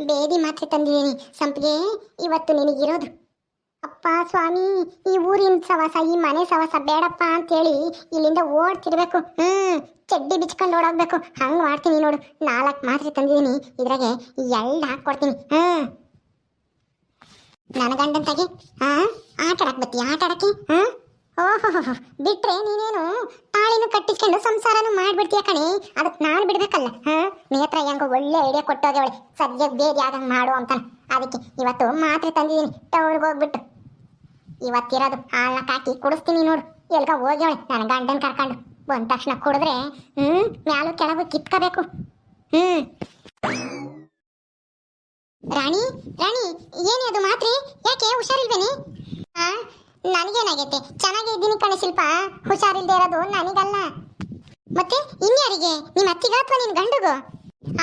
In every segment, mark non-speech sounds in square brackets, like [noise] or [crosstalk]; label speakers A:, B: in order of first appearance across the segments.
A: ಬೇದಿ ಮಾತ್ರ ತಂದಿದ್ದೀನಿ. ಸಂಪಿಗೆ, ಇವತ್ತು ನಿನಗಿರೋದು. ಅಪ್ಪ ಸ್ವಾಮಿ, ಈ ಊರಿನ ಸವಾಸ, ಈ ಮನೆ ಸವಾಸ ಬೇಡಪ್ಪ ಅಂತೇಳಿ ಇಲ್ಲಿಂದ ಓಡ್ತಿರ್ಬೇಕು. ಹ್ಮ್, ಚಡ್ಡಿ ಬಿಚ್ಕೊಂಡು ಓಡೋಗ್ಬೇಕು. ಹಂಗೆ ಮಾಡ್ತೀನಿ ನೋಡು. ನಾಲ್ಕು ಮಾತ್ರೆ ತಂದಿದ್ದೀನಿ. ಇದ್ರಾಗೆ ಎಳ್ಳು ಹಾಕ್ಕೊಡ್ತೀನಿ. ಹ್ಮ್. ನನ್ನ ಗಂಡನ್ ಹಾ? ಆಟ ಆಡಕ್ ಬತ್ತಿ ಆಟ ಆಡಕ್ಕೆ ಹಾ ಓಹೋ ಬಿಟ್ರೆ ನೀನೇನು ತಾಳಿನೂ ಕಟ್ಟಿಸ್ಕೊಂಡು ಸಂಸಾರನು ಮಾಡ್ಬಿಡ್ತೀಯ ಕಣೆ? ಅದಕ್ಕೆ ನಾನು ಬಿಡ್ಬೇಕಲ್ಲ, ಹಾ? ನೇತ್ರ ಹೆಂಗ ಒಳ್ಳೆ ಐಡಿಯಾ ಒಳ್ಳೆ ಸದ್ಯಕ್ಕೆ ಬೇದಿ ಆದಂಗೆ ಮಾಡು ಅಂತಾನೆ. ಅದಕ್ಕೆ ಇವತ್ತು ಮಾತ್ರೆ ತಂದಿದ್ದೀನಿ ಟೌನ್ಗೆ ಹೋಗ್ಬಿಟ್ಟು. ಇವತ್ತಿರೋದು ಹಾಲನ್ನ ಕಾಕಿ ಕುಡಿಸ್ತೀನಿ ನೋಡು. ಎಲ್ಗ ಹೋಗ್ಯವಳೆ ನನ್ನ ಗಂಡನ ಕರ್ಕೊಂಡು. ಬಂದ ತಕ್ಷಣ ಕುಡಿದ್ರೆ, ಹ್ಮ್, ಮ್ಯಾಲು ಕೆಳಗು ಕಿತ್ಕೋಬೇಕು. ಹ್ಮ್. ರಾಣಿ ರಾಣಿ, ಏನೇ ಅದು ಮಾತ್ರೆ? ಯಾಕೆ ಹುಷಾರಿಲ್ವೇನೆ? ಹಾ ನನಗೇನಾಗೈತೆ? ಚೆನ್ನಾಗಿ ಇದ್ದೀನಿ ಕಣೆ ಶಿಲ್ಪ. ಹುಷಾರಿಲ್ದೇ ಇರೋದು ನನಗಲ್ಲ. ಮತ್ತೆ ಇನ್ಯಾರಿಗೆ? ನಿಮ್ಮ ಅತ್ತಿಗ ಅಥವಾ ನಿನ್ ಗಂಡಗು?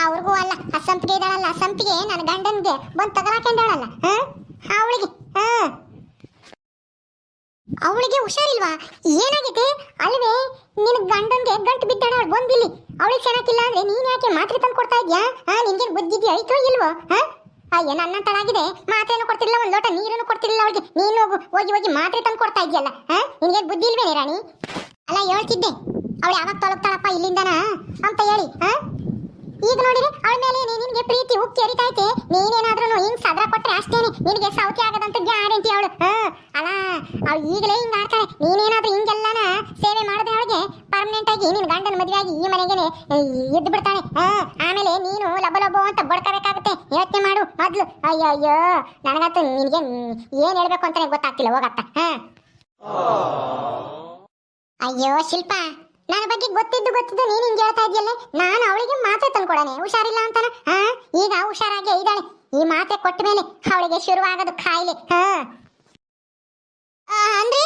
A: ಅವ್ರಿಗೂ ಅಲ್ಲ. ಆ ಸಂಪಿಗೆ ಇದ್ದಾಳಲ್ಲ. ಆ ಸಂಪಿಗೆ ನನ್ನ ಗಂಡನ್ಗೆ ಬಂದು ತಗೊಳಕೊಂಡಾಳಲ್ಲ ಹಾ? ಅವಳಿಗೆ. ಹಾ? ಅವಳಿಗೆ ಹುಷಾರಿಲ್ವಾ? ಏನಾಗಿದೆ ಅಲ್ವೇ, ನಿನ್ ಗಂಡನ್ಗೆ ಗಂಟು ಬಿದ್ದಾಳ ಬಂದಿಲ್ಲಿ. ಅವಳಿಗೆ ಚೆನ್ನಾಗಿಲ್ಲ ಅಂದ್ರೆ ನೀನ್ ಯಾಕೆ ಮಾತ್ರೆ ತಂದು ಕೊಡ್ತಾ ಇದ್ಯಾ? ಹಾ ನಿನ್ಗೆ ಬುದ್ಧಿದ್ಯಾ? ಐತೋ ಇಲ್ವೋ? ಹಾ? ಅಯ್ಯ ನನ್ನ ತಳಾಗಿದೆ ಮಾತ್ರೆನೂ ಕೊಡ್ತಿರ್ಲಿಲ್ಲ, ಒಂದು ಲೋಟ ನೀರನ್ನು ಕೊಡ್ತಿರ್ಲಿಲ್ಲ ಅವಳಿಗೆ. ನೀನು ಹೋಗು, ಹೋಗಿ ಹೋಗಿ ಮಾತ್ರೆ ತಂದು ಕೊಡ್ತಾ ಇದೆಯಲ್ಲ ನಿನಗೆ ಬುದ್ಧಿ ಇಲ್ವೇನೆ ರಾಣಿ? ಅಲ್ಲ, ಹೇಳ್ತಿದ್ದೆ. ಅವಳು ಯಾವಾಗ ತೊಲಗ್ತಾಳಪ್ಪ ಇಲ್ಲಿಂದನ? ಅಂತ ಹೇಳಿ ಈಗ ನೋಡಿದ್ರೆ ಅವಳ ಮೇಲೆ ನಿನ್ಗೆ ಪ್ರೀತಿ ಉಕ್ಕಿ ಹರಿತೈತೆ ನೀನೇನಾದ್ರೂ ಹಿಂಗ್ ಸದ್ರ ಕೊಟ್ರೆ ಅಷ್ಟೇನೆ, ನಿನಗೆ ಸೌಖ್ಯ ಆಗದಂತ ಗ್ಯಾರಂಟಿ ಅವಳು, ಹಾ? ಅಲ್ಲ, ಅವಳು ಈಗಲೇ ಹಿಂಗ್ ಆಡ್ತಾಳೆ ನೀನೇನಾದ್ರೂ ಹಿಂಗೆಲ್ಲನ ಸೇವೆ ಪರ್ಮನೆಂಟ್ ಆಗಿ ನಿನ್ ಗಂಡನ ಮದುವೆ ಆಗಿ ಈ ಮನೆಗೆ ಎದ್ದು ಬಿಡ್ತಾನೆ. ಆಮೇಲೆ ನೀನು ಲಬ ಲಬೋ ಅಂತ ಬಡ್ಕೋಬೇಕಾಗುತ್ತೆ. ಯೋಚನೆ ಮಾಡು, ಮೊದ್ಲು. ಅಯ್ಯೋ ಅಯ್ಯೋ ನನಗಂತೂ ನಿನಗೆ ಏನ್ ಹೇಳ್ಬೇಕು ಅಂತ ಗೊತ್ತಾಗ್ತಿಲ್ಲ, ಹೋಗತ್ತ. ಅಯ್ಯೋ, ಶಿಲ್ಪ, ನನ್ನ ಬಗ್ಗೆ ಗೊತ್ತಿದ್ದು ಗೊತ್ತಿದ್ದು ನೀನು ಹಿಂಗೆ ಹೇಳ್ತಾ ಇದೆಯಲ್ಲ ನಾನು ಅವಳಿಗೆ ಮಾತೆ ತಂದ್ಕೊಡನೆ. ಹುಷಾರಿಲ್ಲ ಅಂತಾನ? ಈಗ ಹುಷಾರಾಗಿ ಇದ್ದಾಳೆ ಈ ಮಾತೆ ಕೊಟ್ಟ ಮೇಲೆ ಅವಳಿಗೆ ಶುರುವಾಗದು ಖಾಯಿಲೆ. ಅಂದ್ರೆ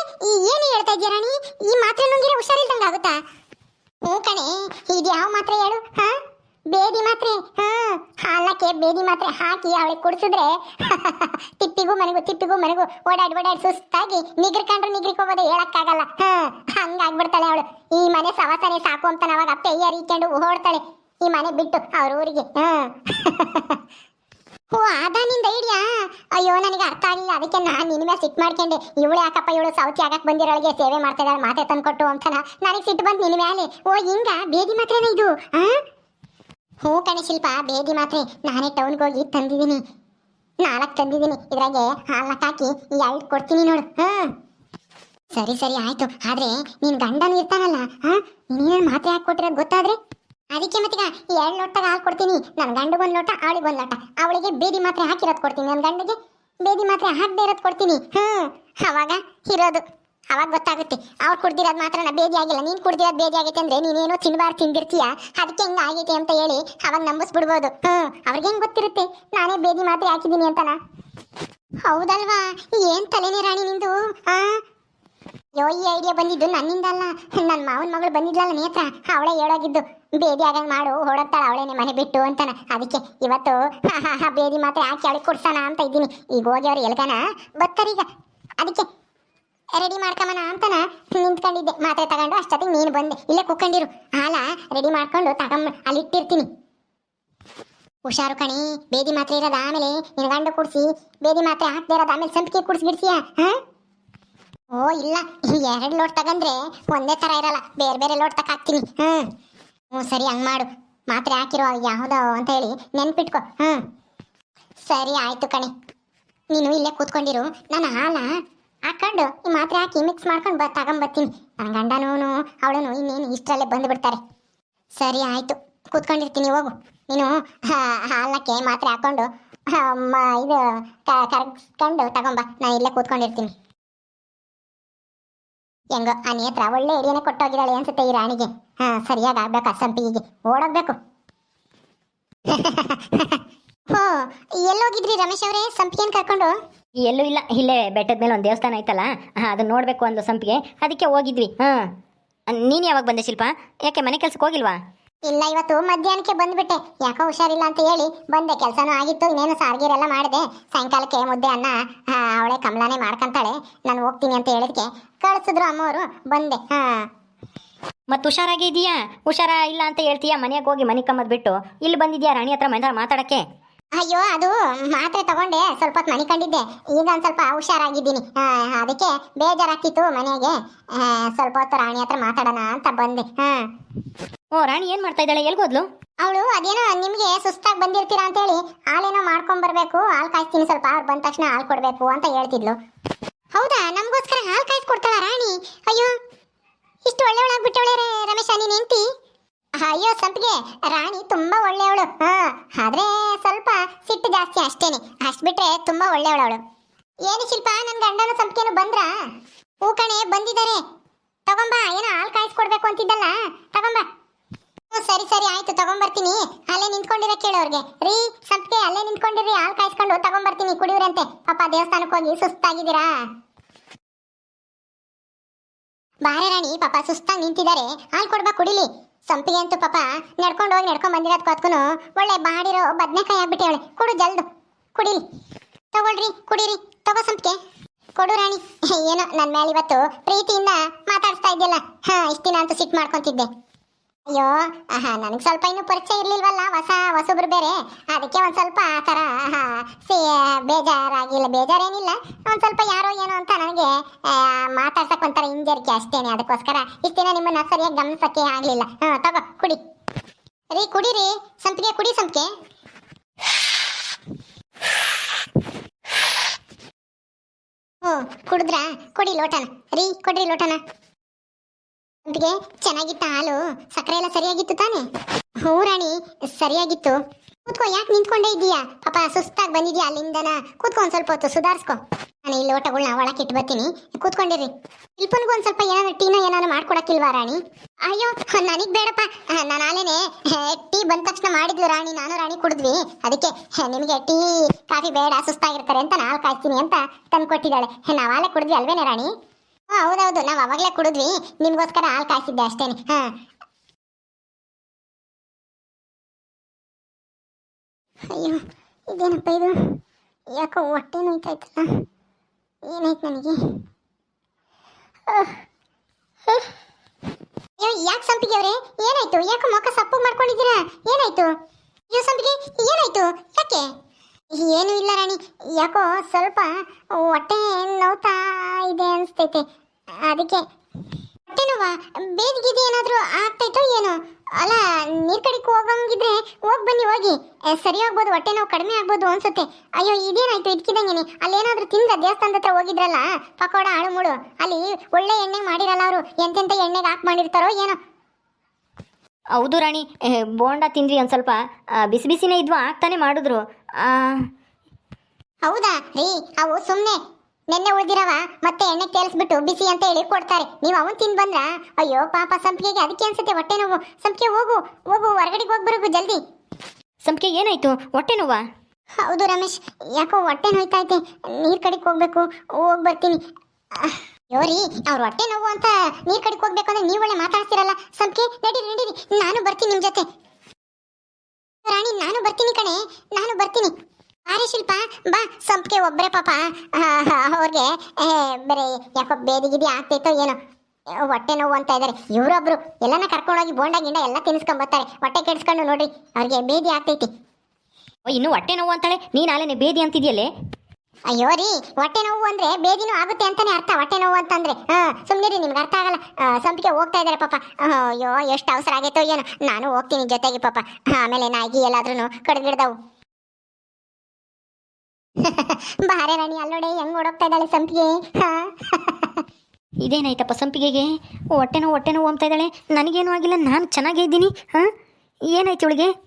A: ಏನು ಹೇಳ್ತಾ ಇದೀಯ ರಾಣಿ? ಈ ಮಾತ್ರೆ ನುಂಗಿರೆ ಹುಷಾರಿಲ್ದಂಗ ಆಗುತ್ತಾ ಹ್ಞೂ ಕಣೆ, ಇದ್ಯಾವ ಮಾತ್ರೆ ಹೇಳು, ಹಾ? ಬೇದಿ ಮಾತ್ರೆ, ಹಾ? ಹಾಲಕ್ಕೆ ಬೇದಿ ಮಾತ್ರೆ ಹಾಕಿ ಅವಳಿಗೆ ಕುಡಿಸಿದ್ರೆ, [laughs] ತಿಪ್ಪಿಗೂ ಮನೆಗೂ ತಿಪ್ಪಿಗೂ ಮನೆಗೂ ಓಡಾಡಿ ಓಡಾಡಿ ಸುಸ್ತಾಗಿ ನಿಗ್ರಿಕೊಂಡ್ರೆ ನಿಗ್ರಿಕೋಬೋದು ಹೇಳಕ್ಕಾಗಲ್ಲ, ಹಾ? ಹಂಗಾಗ್ಬಿಡ್ತಾಳೆ ಅವಳು. ಈ ಮನೆ ಸವಾಸನೆ ಸಾಕು ಅಂತ ಅವಾಗ ಅಪ್ಪ ಏರಿಕೊಂಡು ಓಡ್ತಾಳೆ. ಈ ಮನೆ ಬಿಟ್ಟು ಅವ್ರ ಊರಿಗೆ ಹಾ? [laughs] ಓ ಅದ ಐಡಿಯಾ ಅಯ್ಯೋ, ನನಗೆ ಅರ್ಥ ಆಗಿಲ್ಲ ಅದಕ್ಕೆ ನಾನು ನಿನ್ನ ಮೇಲೆ ಸಿಟ್ಟು ಮಾಡ್ಕೊಂಡೆ. ಇವಳು ಯಾಕಪ್ಪ ಇವಳು ಸೌತಿ ಆಗಕ್ಕೆ ಬಂದಿರೋಳಿಗೆ ಸೇವೆ ಮಾಡ್ತಾ ಇದ್ದಾಳೆ ಮಾತೆ ತಂದ್ಕೊಟ್ಟು ಅಂತನ. ನನಗೆ ಸಿಟ್ಟು ಬಂತು ನಿನ್ನ ಮೇಲೆ ಓ, ಹಿಂಗ? ಬೇದಿ ಮಾತ್ರೆನ ಇದು? ಆ? ಹ್ಞೂ ಕಣೆ ಶಿಲ್ಪ ಬೇದಿ ಮಾತ್ರೆ. ನಾನೇ ಟೌನ್ಗೆ ಹೋಗಿ ತಂದಿದ್ದೀನಿ. ನಾಲ್ಕು ತಂದಿದ್ದೀನಿ. ಇದ್ರಾಗೆ ಹಾಲಕ್ಕೆ ಹಾಕಿ ಎರಡು ಕೊಡ್ತೀನಿ ನೋಡು. ಹಾ? ಸರಿ ಸರಿ, ಆಯ್ತು. ಆದ್ರೆ ನಿನ್ ಗಂಡನ ಇರ್ತಾನಲ್ಲ, ಹಾ? ನೀನೇನು ಮಾತ್ರೆ ಹಾಕಿ ಕೊಟ್ಟಿರೋದು ಗೊತ್ತಾದ್ರೆ? ಅದಕ್ಕೆ ಮತ್ತೀಗ ಎರಡು ಲೋಟ ಹಾಲು ಕೊಡ್ತೀನಿ. ನನ್ನ ಗಂಡಗೆ ಒಂದು ಲೋಟ ಅವಳಿಗೆ ಒಂದು ಲೋಟ. ಅವಳಿಗೆ ಬೇದಿ ಮಾತ್ರೆ ಹಾಕಿರೋದು ಕೊಡ್ತೀನಿ. ನನ್ನ ಗಂಡಗೆ ಬೇದಿ ಮಾತ್ರೆ ಹಾಕದೇ ಇರೋದು ಕೊಡ್ತೀನಿ. ಹ್ಞೂ ಅವಾಗ ಇರೋದು. ಅವಾಗ ಗೊತ್ತಾಗುತ್ತೆ. ಅವ್ರು ಕುಡ್ದಿರೋದು ಮಾತ್ರ ನಾ ಬೇದಿ ಆಗಿಲ್ಲ. ನೀನು ಕುಡ್ದಿರೋದು ಬೇದಿ ಆಗೈತೆ ಅಂದರೆ ನೀನೇನೋ ತಿನ್ಬಾರ್ದು ತಿಂದಿರ್ತೀಯ? ಅದಕ್ಕೆ ಹಿಂಗೆ ಆಗೈತೆ ಅಂತ ಹೇಳಿ ಅವಾಗ ನಂಬಿಸ್ಬಿಡ್ಬೋದು. ಹ್ಞೂ ಅವ್ರಿಗೆ ಹೆಂಗೆ ಗೊತ್ತಿರುತ್ತೆ? ನಾನೇ ಬೇದಿ ಮಾತ್ರೆ ಹಾಕಿದ್ದೀನಿ ಅಂತನಾ? ಹೌದಲ್ವಾ? ಏನು ತಲೆನೇ ರಾಣಿ ನಿಂದು? ಆ? ಯೋ ಈ ಐಡಿಯಾ ಬಂದಿದ್ದು ನನ್ನಿಂದ ಅಲ್ಲ ನನ್ನ ಮಾವನ ಮಗಳು ಬಂದಿದ್ಲಲ್ಲ ನೇತ್ರ ಅವಳೇ ಹೇಳೋಗಿದ್ದು ಬೇದಿ ಆಗಂಗೆ ಮಾಡು ಹೊಡತ್ತಾಳ ಅವಳೇನೆ ಮನೆ ಬಿಟ್ಟು ಅಂತಾನ. ಅದಕ್ಕೆ ಇವತ್ತು ಬೇದಿ ಮಾತ್ರ ಹಾಕಿ ಅವಳಿಗೆ ಕೊಡ್ಸೋಣ ಅಂತ ಇದ್ದೀನಿ. ಈಗ ಹೋಗಿ ಅವ್ರು ಎಲ್ಗಾನ ಬರ್ತಾರೀಗ ಅದಕ್ಕೆ ರೆಡಿ ಮಾಡ್ಕೊಂಬನ ಅಂತಾನ ನಿಂತ್ಕೊಂಡಿದ್ದೆ. ಮಾತ್ರೆ ತಗೊಂಡು ಅಷ್ಟೊತ್ತಿಗೆ ನೀನು ಬಂದೆ. ಇಲ್ಲೇ ಕುಕ್ಕಂಡಿರು ಹಾಲ ರೆಡಿ ಮಾಡ್ಕೊಂಡು ತಗೊಂಬ, ಅಲ್ಲಿ ಇಟ್ಟಿರ್ತೀನಿ. ಹುಷಾರು ಕಣಿ ಬೇದಿ ಮಾತ್ರೆ ಇರೋದು ಆಮೇಲೆ ನಿನ್ನ ಗಂಡು ಕುಡಿಸಿ ಬೇದಿ ಮಾತ್ರೆ ಹಾಕ್ದೇ ಇರೋದು ಆಮೇಲೆ ಸಂಪಿಗೆ ಕುಡಿಸ್ಬಿಡ್ಸಿಯಾ ಹಾ? ಓ ಇಲ್ಲ. ಎರಡು ಲೋಟ್ ತಗಂದ್ರೆ ಒಂದೇ ತರ ಇರಲ್ಲ. ಬೇರೆ ಬೇರೆ ಲೋಟ್ ತಕ ಹಾಕ್ತೀನಿ. ಹ್ಮ್. ಹ್ಞೂ ಸರಿ ಹಂಗ್ ಮಾಡು. ಮಾತ್ರೆ ಹಾಕಿರೋ ಯಾವುದೋ ಅಂತ ಹೇಳಿ ನೆನ್ಪಿಟ್ಕೊ. ಹ್ಮ್. ಸರಿ ಆಯ್ತು ಕಣೆ. ನೀನು ಇಲ್ಲೇ ಕೂತ್ಕೊಂಡಿರು. ನಾನು ಹಾಲ ಹಾಕೊಂಡು ಈ ಮಾತ್ರೆ ಹಾಕಿ ಮಿಕ್ಸ್ ಮಾಡ್ಕೊಂಡು ಬ ತಗೊಂಬರ್ತೀನಿ. ನನ್ನ ಗಂಡನೂ ಅವಳನು ಇನ್ನೇನು ಇಷ್ಟರಲ್ಲೇ ಬಂದುಬಿಡ್ತಾರೆ. ಸರಿ ಆಯಿತು. ಕೂತ್ಕೊಂಡಿರ್ತೀನಿ ಹೋಗು. ನೀನು ಹಾಲಕ್ಕೆ ಮಾತ್ರೆ ಹಾಕೊಂಡು ಆ, ಇದು ಕರಗಿಸ್ಕೊಂಡು ತಗೊಂಬ. ನಾನು ಇಲ್ಲೇ ಕೂತ್ಕೊಂಡಿರ್ತೀನಿ. ಹೆಂಗೋ ಆ ನೇತ್ರ ಒಳ್ಳೆ ಎಡಿಯನ್ನ ಕೊಟ್ಟೋಗಿದ್ದಾಳೆ ಅನ್ಸುತ್ತೆ ಈ ರಾಣಿಗೆ. ಹಾ, ಸರಿಯಾಗಿ ಆಗ್ಬೇಕು ಅಸಂಪಿಗೆ ಸಂಪಿಗೆ ಓಡೋಗ್ಬೇಕು. [laughs] ಹೋ, ಎಲ್ಲೋಗಿದ್ರಿ ರಮೇಶ್ ಅವರೇ? ಸಂಪಿಗೆನ್ ಕರ್ಕೊಂಡು?
B: ಎಲ್ಲೂ ಇಲ್ಲ. ಇಲ್ಲೇ ಬೆಟ್ಟದ ಮೇಲೆ ಒಂದು ದೇವಸ್ಥಾನ ಐತಲ್ಲ ಅದನ್ನ ನೋಡಬೇಕು ಅಂದ ಸಂಪಿಗೆ. ಅದಕ್ಕೆ ಹೋಗಿದ್ವಿ. ಹಾಂ. ನೀನು ಯಾವಾಗ ಬಂದೆ ಶಿಲ್ಪ? ಯಾಕೆ ಮನೆ ಕೆಲ್ಸಕ್ಕೆ ಹೋಗಿಲ್ವಾ?
A: ಇಲ್ಲ ಇವತ್ತು ಮಧ್ಯಾಹ್ನಕ್ಕೆ ಬಂದ್ಬಿಟ್ಟೆ. ಯಾಕೋ ಹುಷಾರಿಲ್ಲ ಅಂತ ಹೇಳಿ ಬಂದೆ. ಕೆಲಸನೂ ಆಗಿತ್ತು ಇನ್ನೇನು ಸಾರ್ಗೀರೆಲ್ಲ ಮಾಡಿದೆ. ಸಾಯಂಕಾಲಕ್ಕೆ ಮುದ್ದೆ ಅನ್ನ ಅವಳೆ ಕಮಲಾನೇ ಮಾಡ್ಕೊಂತಾಳೆ. ನಾನು ಹೋಗ್ತೀನಿ ಅಂತ ಹೇಳಿದ್ಕೆ ಕಳಿಸಿದ್ರು ಅಮ್ಮವರು ಬಂದೆ. ಹಾ.
B: ಮತ್ತೆ ಹುಷಾರಾಗಿ ಇದೆಯಾ? ಹುಷಾರ ಇಲ್ಲ ಅಂತ ಹೇಳ್ತೀಯಾ? ಮನೆಗೆ ಹೋಗಿ ಮನೆ ಕಮ್ಮದ್ ಬಿಟ್ಟು. ಇಲ್ಲಿ ಬಂದಿದ್ಯಾ ರಾಣಿ ಹತ್ರ ಮನೆ ಮಾತಾಡಕ್ಕೆ?
A: ಅಯ್ಯೋ ಅದು ಮಾತ್ರೆ ತಗೊಂಡೆ ಸ್ವಲ್ಪ ಹೊತ್ತು ಮನೆ ಕಂಡಿದ್ದೆ. ಈಗ ಒಂದ್ ಸ್ವಲ್ಪ ಹುಷಾರಾಗಿದ್ದೀನಿ. ಅದಕ್ಕೆ ಬೇಜಾರಾಗ್ತಿತ್ತು ಮನೆಗೆ. ಆ, ಸ್ವಲ್ಪ ಹೊತ್ತು ರಾಣಿ ಹತ್ರ ಮಾತಾಡೋಣ ಅಂತ ಬಂದೆ. ಹಾ.
B: ಓ, ರಾಣಿ ಏನು ಮಾಡ್ತಾ ಇದ್ದಾಳೆ? ಎಲ್ಗೋದ್ಲು
A: ಅವಳು, ಅದೇನೋ ನಿಮ್ಗೆ ಸುಸ್ತಾಗಿ ಬಂದಿರ್ತೀರಾ ಅಂತ ಹೇಳಿ ಹಾಲೇನೋ ಮಾಡ್ಕೊಂಡ್ ಬರ್ಬೇಕು, ಹಾಲು ಕಾಯಿಸ್ತೀನಿ ಸ್ವಲ್ಪ, ಅವ್ರು ಬಂದ ತಕ್ಷಣ ಹಾಲು ಕೊಡ್ಬೇಕು ಅಂತ ಹೇಳ್ತಿದ್ಲು. ಹೌದಾ? ನಮಗೋಸ್ಕರ ಹಾಲು ಕಾಯಿಸ್ಕೊಡ್ತಾಳ ರಾಣಿ? ಅಯ್ಯೋ, ಇಷ್ಟು ಒಳ್ಳೆಯವಳಾಗ್ಬಿಟ್ಟವಳೆ ರಮೇಶ, ನೀನ್ ಹೆಂಡತಿ? ಅಯ್ಯೋ, ಸಂಪಿಗೆ, ರಾಣಿ ತುಂಬಾ ಒಳ್ಳೆಯವಳು. ಹಾ, ಆದ್ರೆ ಸ್ವಲ್ಪ ಸಿಟ್ಟು ಜಾಸ್ತಿ ಅಷ್ಟೇನೆ. ಅಷ್ಟ್ ಬಿಟ್ರೆ ತುಂಬಾ ಒಳ್ಳೆಯವಳವಳು. ಏನು ಶಿಲ್ಪ, ನನ್ ಗಂಡನ ಸಂಪಿಗೆನು ಬಂದ್ರಾ? ಹೂ ಕಣೆ, ಬಂದಿದ್ದಾರೆ. ತಗೊಂಬಾ, ಏನೋ ಹಾಲು ಕಾಯಿಸ್ಕೊಡ್ಬೇಕು ಅಂತಿದ್ದಲ್ಲ. ತಗೊಂಬಾ. ಸರಿ ಸರಿ, ಆಯ್ತು, ತಗೊಂಬರ್ತೀನಿ. ಅಲ್ಲೇ ನಿಂತ್ಕೊಂಡಿರ ಕೇಳೋರ್ಗೆ. ರೀ, ಸಂಪಿಗೆ, ಅಲ್ಲೇ ನಿಂತ್ಕೊಂಡಿರಿ, ಹಾಲು ಕಾಯಿಸ್ಕೊಂಡು ತಗೊಂಡ್ಬರ್ತೀನಿ ಕುಡಿಯೋರಂತೆ ಪಾಪ, ದೇವಸ್ಥಾನಕ್ಕೆ ಹೋಗಿ ಸುಸ್ತಾಗಿದ್ದೀರಾ? ಬಾರೆ ರಾಣಿ, ಪಾಪ, ಸುಸ್ತಾಗಿ ನಿಂತಿದ್ದಾರೆ. ಹಾಲು ಕೊಡ್ಬಾ, ಕುಡಿಲಿ. ಸಂಪಿಗೆ ಅಂತೂ ಪಾಪ, ನಡ್ಕೊಂಡು ಹೋಗಿ ನಡ್ಕೊಂಡ್ ಬಂದಿರೋದ್ ಕೊತ್ಕುನು ಒಳ್ಳೆ ಬಾಡಿರೋ ಬದ್ನೆಕಾಯಿ ಆಗ್ಬಿಟ್ಟವಳೆ ಕೊಡು ಜಲ್ದು. ಕುಡಿಲಿ. ತಗೊಳ್ರಿ, ಕುಡೀರಿ. ತಗೋ ಸಂಪಿಗೆ. ಕೊಡು ರಾಣಿ. ಏನೋ ನನ್ನ ಮೇಲೆ ಇವತ್ತು ಪ್ರೀತಿಯಿಂದ ಮಾತಾಡ್ತಾ ಇದ್ದಿಲ್ಲ ಹಾ ಇಷ್ಟಿನ ಅಂತೂ ಸಿಟ್ಟು ಮಾಡ್ಕೊಂತಿದ್ದೆ. ಅಯ್ಯೋ, ಆಹಾ, ನನಗೆ ಸ್ವಲ್ಪ ಇನ್ನೂ ಪರಿಚಯ ಇರ್ಲಿಲ್ವಲ್ಲ, ಹೊಸ, ಹೊಸಬ್ರು ಬೇರೆ. ಅದಕ್ಕೆ ಒಂದು ಸ್ವಲ್ಪ ಆ ಥರ ಸಿ ಬೇಜಾರಾಗಿಲ್ಲ ಬೇಜಾರೇನಿಲ್ಲ, ಒಂದು ಸ್ವಲ್ಪ ಯಾರೋ ಏನೋ ಅಂತ ನನಗೆ ಮಾತಾಡ್ಸಕ್ಕೆ ಒಂಥರ ಹಿಂಜರಿಕೆ ಅಷ್ಟೇನೆ. ಅದಕ್ಕೋಸ್ಕರ ಇಷ್ಟು ದಿನ ನಿಮ್ಮನ್ನ ಸರಿಯಾಗಿ ಗಮನಿಸೋಕ್ಕೆ ಆಗಲಿಲ್ಲ. ಹಾಂ, ತಗೋ, ಕುಡಿ. ರೀ, ಕುಡೀರಿ. ಸಂಪಿಗೆ ಕುಡಿ, ಸಂಪಿಗೆ. ಹ್ಞೂ ಕುಡಿದ್ರಾ? ಕೊಡಿ, ಲೋಟನ. ರೀ, ಕೊಡ್ರಿ, ಲೋಟನ. ಸಂಪಿಗೆ ಚೆನ್ನಾಗಿತ್ತ ಹಾಲು? ಸಕ್ಕರೆ ಎಲ್ಲ ಸರಿಯಾಗಿತ್ತು ತಾನೆ? ಹ್ಞೂ ರಾಣಿ, ಸರಿಯಾಗಿತ್ತು. ಕೂತ್ಕೋ, ಯಾಕೆ ನಿಂತ್ಕೊಂಡೇ ಇದೀಯಾ ಪಾಪ, ಸುಸ್ತಾಗಿ ಬಂದಿದ್ಯಾ ಅಲ್ಲಿಂದನ? ಕೂತ್ಕೊ ಒಂದ್ ಸ್ವಲ್ಪ ಹೊತ್ತು, ಸುಧಾರಿಸ್ಕೊ. ನಾನು ಈ ಲೋಟಗಳನ್ನ ಒಳಕ್ಕೆ ಇಟ್ಟು ಬರ್ತೀನಿ. ಕೂತ್ಕೊಂಡಿರಿ ಇಲ್ಪನ್ಗೂ ಒಂದ್ ಸ್ವಲ್ಪ ಏನಾದ್ರು ಟೀನ ಏನಾದ್ರು ಮಾಡ್ಕೊಡಕ್ಕಿಲ್ವಾ ರಾಣಿ? ಅಯ್ಯೋ, ನನಗೆ ಬೇಡಪ್ಪ. ನಾನು ಆಲೇನೆ ಟೀ ಬಂದ ತಕ್ಷಣ ಮಾಡಿದ್ಲು ರಾಣಿ. ನಾನು ರಾಣಿ ಕುಡಿದ್ವಿ. ಅದಕ್ಕೆ ನಿಮಗೆ ಟೀ, ಕಾಫಿ ಬೇಡ, ಸುಸ್ತಾಗಿರ್ತಾರೆ ಅಂತ ನಾವು ಕಾಯ್ತೀನಿ ಅಂತ ತಂದು ಕೊಟ್ಟಿದ್ದಾಳೆ ನಾವು ಆಲೆ ಕುಡಿದ್ವಿ ಅಲ್ವೇನೆ ರಾಣಿ? ಹೌದೌದು. ನಾವು ಅವಾಗಲೇ ಕುಡಿದ್ವಿ. ನಿಮಗೋಸ್ಕರ ಹಾಲು ಕಾಯಿಸಿದ್ದೆ ಅಷ್ಟೇನೆ. ಹಾ. ಅಯ್ಯೋ, ಇದೇನಪ್ಪ ಇದು? ಯಾಕೋ ಹೊಟ್ಟೆ ನೋಯ್ತಾಯ್ತಲ್ಲ? ಏನಾಯ್ತು ನನಗೆ? ಅಯ್ಯೋ, ಯಾಕೆ ಸಂಪಿಗೆ ಅವರೇ? ಏನಾಯ್ತು? ಯಾಕೋ ಮುಖ ಸಪ್ಪು ಮಾಡ್ಕೊಂಡಿದ್ದೀರಾ? ಏನಾಯ್ತು? ಅಯ್ಯೋ, ಸಂಪಿಗೆ, ಏನಾಯ್ತು? ಯಾಕೆ? ಏನು ಇಲ್ಲ ರಾಣಿ. ಯಾಕೋ ಸ್ವಲ್ಪ ಹೊಟ್ಟೆ ನೋತಾ ಇದೆ ಅನಿಸ್ತೈತೆ. ಅದಕ್ಕೆ ಹೊಟ್ಟೆ ನೋವಾ? ಬೇದಿಗಿದೆ ಏನಾದರೂ ಆಗ್ತೈತೋ ಏನೋ? ಅಲ್ಲ, ನೀರ್ ಕಡೆಗೆ ಹೋಗಂಗಿದ್ರೆ ಹೋಗಿ ಬನ್ನಿ, ಹೋಗಿ. ಸರಿ ಹೋಗ್ಬೋದು, ಹೊಟ್ಟೆ ನೋವು ಕಡಿಮೆ ಆಗ್ಬೋದು ಅನ್ಸುತ್ತೆ. ಅಯ್ಯೋ, ಇದೇನಾಯ್ತು ಇದ್ಕಿದ್ದಂ ಅಲ್ಲಿ ಏನಾದ್ರು ತಿಂದ ದೇವಸ್ಥಾನದ ಹತ್ರ ಹೋಗಿದ್ರಲ್ಲ? ಪಕೋಡ ಹಾಳು ಮೂಳು. ಅಲ್ಲಿ ಒಳ್ಳೆ ಎಣ್ಣೆ ಮಾಡಿರಲ್ಲ ಅವರು. ಎಂತೆಂತ ಎಣ್ಣೆಗೆ ಹಾಕಿ ಮಾಡಿರ್ತಾರೋ ಏನೋ?
B: ಹೌದು ರಾಣಿ. ಬೋಂಡ ತಿಂದ್ವಿ ಒಂದು ಸ್ವಲ್ಪ. ಬಿಸಿ ಬಿಸಿನೇ ಇದ್ವು, ಆಗ್ತಾನೆ ಮಾಡಿದ್ರು.
A: ಹೌದಾ? ರೀ ಅವು ಸುಮ್ಮನೆ ನೆನ್ನೆ ಉಳಿದಿರವ ಮತ್ತೆ ಎಣ್ಣೆ ಕೇಳಿಸ್ಬಿಟ್ಟು ಬಿಸಿ ಅಂತ ಹೇಳಿ ಕೊಡ್ತಾರೆ. ನೀವು ಅವನ್ ತಿನ್ ಬಂದ್ರ? ಅಯ್ಯೋ ಪಾಪ ಸಂಪಿಗೆಗೆ ಅದಕ್ಕೆ ಅನ್ಸುತ್ತೆ ಹೊಟ್ಟೆ ನೋವು. ಸಂಪಿಗೆ ಹೋಗು ಹೋಗು ಹೊರಗಡೆಗೆ ಹೋಗ್ಬರೋಗು ಜಲ್ದಿ.
B: ಸಂಪಿಗೆ ಏನಾಯ್ತು? ಹೊಟ್ಟೆ ನೋವಾ?
A: ಹೌದು ರಮೇಶ್ ಯಾಕೋ ಹೊಟ್ಟೆ ನೋಯ್ತೈತೆ ನೀರ್ ಕಡೆಗೆ ಹೋಗ್ಬೇಕು ಹೋಗ್ ಬರ್ತೀನಿ. ರೀ ಅವ್ರ ಹೊಟ್ಟೆ ನೋವು ಅಂತ ನೀರ್ ಕಡೆಗೆ ಹೋಗ್ಬೇಕು ಅಂದ್ರೆ ನೀವು ಒಳ್ಳೆ ಮಾತಾಡ್ತಿರಲ್ಲ. ಸಂಪಿಗೆ ನಡೀರಿ ನಡೀರಿ ನಾನು ಬರ್ತೀನಿ ನಿಮ್ ಜೊತೆ. ರಾಣಿ, ನಾನು ಬರ್ತೀನಿ ಕಣೆ, ನಾನು ಬರ್ತೀನಿ. ಆರೆ ಶಿಲ್ಪ, ಬಾ, ಸಂಪಿಗೆ ಒಬ್ಬರೇ ಪಾಪ. ಅವ್ರಿಗೆ ಬೇರೆ ಯಾಕೋ ಬೇದಿಗಿದಿ ಆಗ್ತೈತೋ ಏನೋ. ಹೊಟ್ಟೆ ನೋವು ಅಂತ ಇದ್ದಾರೆ ಇವರೊಬ್ರು, ಎಲ್ಲನ ಕರ್ಕೊಂಡೋಗಿ ಬೋಂಡ ಗಿಂಡ ಎಲ್ಲ ತಿನ್ಸ್ಕೊಂಬರ್ತಾರೆ ಹೊಟ್ಟೆ ಕೆಡ್ಸ್ಕೊಂಡು ನೋಡ್ರಿ, ಅವ್ರಿಗೆ ಬೇದಿ ಆಗ್ತೈತಿ.
B: ಓ, ಇನ್ನು ಹೊಟ್ಟೆ ನೋವು ಅಂತಾಳೆ? ನೀನು ಆಲೇನೆ ಬೇದಿ ಅಂತಿದ್ಯಲ್ಲೇ?
A: ಅಯ್ಯೋ ರೀ, ಹೊಟ್ಟೆ ನೋವು ಅಂದ್ರೆ ಬೇದಿನೂ ಆಗುತ್ತೆ ಅಂತಾನೆ ಅರ್ಥ. ಹೊಟ್ಟೆ ನೋವು ಅಂತಂದ್ರೆ, ಹಾ ರೀ ನಿಮ್ಗೆ ಅರ್ಥ ಆಗಲ್ಲ. ಸಂಪಿಗೆ ಹೋಗ್ತಾ ಇದಾರೆ ಪಾಪ. ಅಯ್ಯೋ, ಎಷ್ಟು ಅವಸರ ಆಗೈತೋ ಏನೋ. ನಾನು ಹೋಗ್ತೀನಿ ಜೊತೆಗೆ ಪಾಪ. ಆಮೇಲೆ ನಾಯಿಗೆ ಎಲ್ಲಾದ್ರೂ ಕಡ್ಗಿಡ್ದವು [laughs] ಬಾರೆ ರಾಣಿ, ಅಲ್ಲೋಡೆ, ಹೆಂಗ್ ಓಡೋಗ್ತಾ ಇದ್ದಾಳೆ ಸಂಪಿಗೆ? ಹಾ. [laughs]
B: ಇದೇನಾಯ್ತಪ್ಪ ಸಂಪಿಗೆಗೆ? ಹೊಟ್ಟೆನೋ ಹೊಟ್ಟೆನೋ ಹೋಗ್ತಾ ಇದ್ದಾಳೆ. ನನಗೇನು ಆಗಿಲ್ಲ, ನಾನು ಚೆನ್ನಾಗೇ ಇದ್ದೀನಿ. ಹಾಂ, ಏನಾಯ್ತು ಇವಳಿಗೆ?